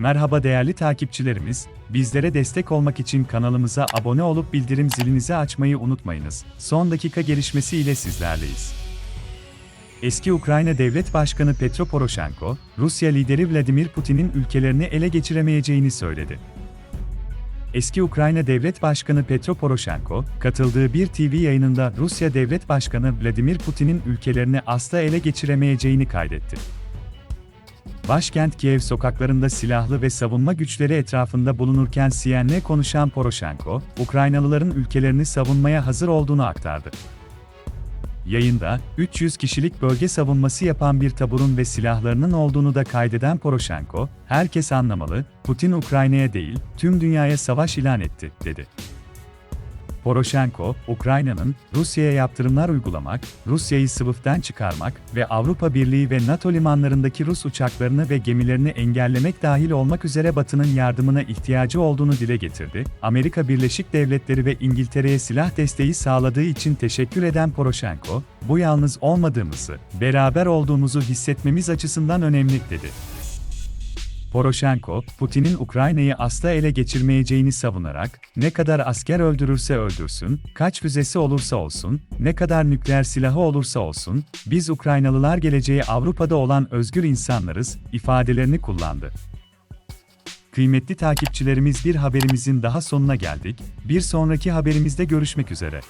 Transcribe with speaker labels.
Speaker 1: Merhaba değerli takipçilerimiz, bizlere destek olmak için kanalımıza abone olup bildirim zilinizi açmayı unutmayınız. Son dakika gelişmesi ile sizlerleyiz. Eski Ukrayna Devlet Başkanı Petro Poroshenko, Rusya lideri Vladimir Putin'in ülkelerini ele geçiremeyeceğini söyledi. Eski Ukrayna Devlet Başkanı Petro Poroshenko, katıldığı bir TV yayınında Rusya Devlet Başkanı Vladimir Putin'in ülkelerini asla ele geçiremeyeceğini kaydetti. Başkent Kiev sokaklarında silahlı ve savunma güçleri etrafında bulunurken CNN'le konuşan Poroshenko, Ukraynalıların ülkelerini savunmaya hazır olduğunu aktardı. Yayında, 300 kişilik bölge savunması yapan bir taburun ve silahlarının olduğunu da kaydeden Poroshenko, herkes anlamalı, Putin Ukrayna'ya değil, tüm dünyaya savaş ilan etti, dedi. Poroshenko, Ukrayna'nın Rusya'ya yaptırımlar uygulamak, Rusya'yı SWIFT'ten çıkarmak ve Avrupa Birliği ve NATO limanlarındaki Rus uçaklarını ve gemilerini engellemek dahil olmak üzere Batı'nın yardımına ihtiyacı olduğunu dile getirdi. Amerika Birleşik Devletleri ve İngiltere'ye silah desteği sağladığı için teşekkür eden Poroshenko, bu yalnız olmadığımızı, beraber olduğumuzu hissetmemiz açısından önemli dedi. Poroshenko, Putin'in Ukrayna'yı asla ele geçirmeyeceğini savunarak, ne kadar asker öldürürse öldürsün, kaç füzesi olursa olsun, ne kadar nükleer silahı olursa olsun, biz Ukraynalılar geleceği Avrupa'da olan özgür insanlarız, ifadelerini kullandı. Kıymetli takipçilerimiz bir haberimizin daha sonuna geldik, bir sonraki haberimizde görüşmek üzere.